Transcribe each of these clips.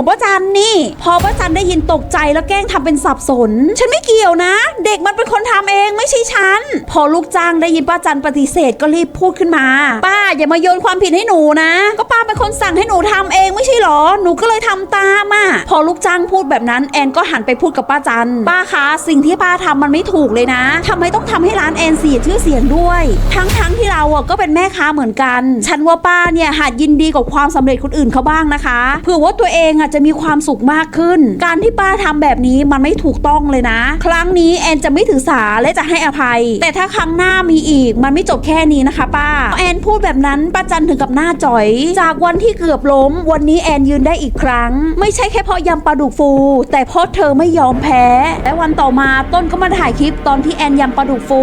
ของป้าจันนี่ พอป้าจันได้ยินตกใจแล้วแกล้งทำเป็นสับสน ฉันไม่เกี่ยวนะ เด็กมันเป็นคนทำเองไม่ใช่ฉัน พอลูกจ้างได้ยินป้าจันปฏิเสธก็รีบพูดขึ้นมา ป้าอย่ามาโยนความผิดให้หนูนะ ก็ป้าเป็นคนสั่งให้หนูทำเองไม่ใช่หรอ หนูก็เลยทำตามอะพอลูกจ้างพูดแบบนั้นแอนก็หันไปพูดกับป้าจัน ป้าคะสิ่งที่ป้าทำมันไม่ถูกเลยนะทำไมต้องทำให้ร้านแอนเสียชื่อเสียงด้วย ทั้งๆที่เราอะก็เป็นแม่ค้าเหมือนกัน ฉันว่าป้าเนี่ยหัดยินดีกับความสำเร็จคนอื่นเขาบ้างนะคะเผื่อว่าตัวเองอะจะมีความสุขมากขึ้น การที่ป้าทำแบบนี้มันไม่ถูกต้องเลยนะ ครั้งนี้แอนจะไม่ถือสาและจะให้อภัย แต่ถ้าครั้งหน้ามีอีก มันไม่จบแค่นี้นะคะ ป้า แอนพูดแบบนั้นป้าจันถึงกับหน้าจ่อย จากวันที่เกือบล้ม วันนี้แอนยืนได้อีกครั้ง ไม่ใช่แค่เพราะยำปลาดุกฟู แต่เพราะเธอไม่ยอมแพ้ และวันต่อมาต้นก็มาถ่ายคลิปตอนที่แอนยำปลาดุกฟู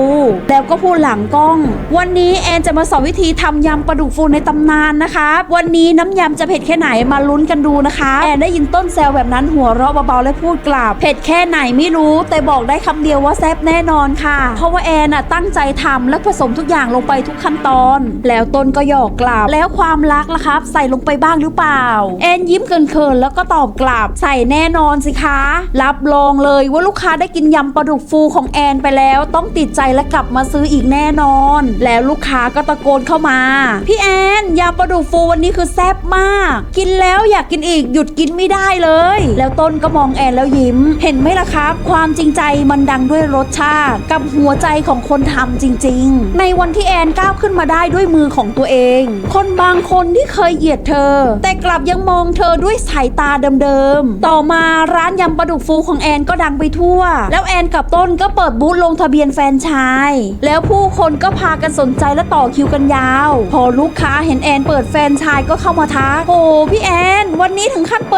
แล้วก็พูดหลังกล้อง วันนี้แอนจะมาสอนวิธีทำยำปลาดุกฟูในตำนานนะคะ วันนี้น้ำยำจะเผ็ดแค่ไหนมาลุ้นกันดูนะคะแอนได้ยินต้นแซวแบบนั้นหัวเราะเบาๆและพูดกลับเผ็ดแค่ไหนไม่รู้ แต่บอกได้คำเดียวว่าแซ่บแน่นอนค่ะ เพราะว่าแอนน่ะตั้งใจทำและผสมทุกอย่างลงไปทุกขั้นตอน แล้วต้นก็หยอกกลับ แล้วความรักล่ะครับ ใส่ลงไปบ้างหรือเปล่า แอนยิ้มเกินๆแล้วก็ตอบกลับ ใส่แน่นอนสิคะ รับรองเลยว่าลูกค้าได้กินยำปลาดุกฟูของแอนไปแล้วต้องติดใจและกลับมาซื้ออีกแน่นอน แล้วลูกค้าก็ตะโกนเข้ามา พี่แอนำปลาดุกฟูวันนี้คือแซ่บมาก กินแล้วอยากกินอีกหยุดกินไม่ได้เลย แล้วต้นก็มองแอนแล้วยิ้ม เห็นไหมล่ะครับ ความจริงใจมันดังด้วยรสชาติ กับหัวใจของคนทำจริง ๆ ในวันที่แอนก้าวขึ้นมาได้ด้วยมือของตัวเอง คนบางคนที่เคยเหยียดเธอ แต่กลับยังมองเธอด้วยสายตาเดิมๆต่อมาร้านยำปลาดุกฟูของแอนก็ดังไปทั่ว แล้วแอนกับต้นก็เปิดบูธลงทะเบียนแฟนชาย แล้วผู้คนก็พากันสนใจและต่อคิวกันยาว พอลูกค้าเห็นแอนเปิดแฟนชายก็เข้ามาทักโอ้พี่แอน วันนี้ถึงขั้นเปิด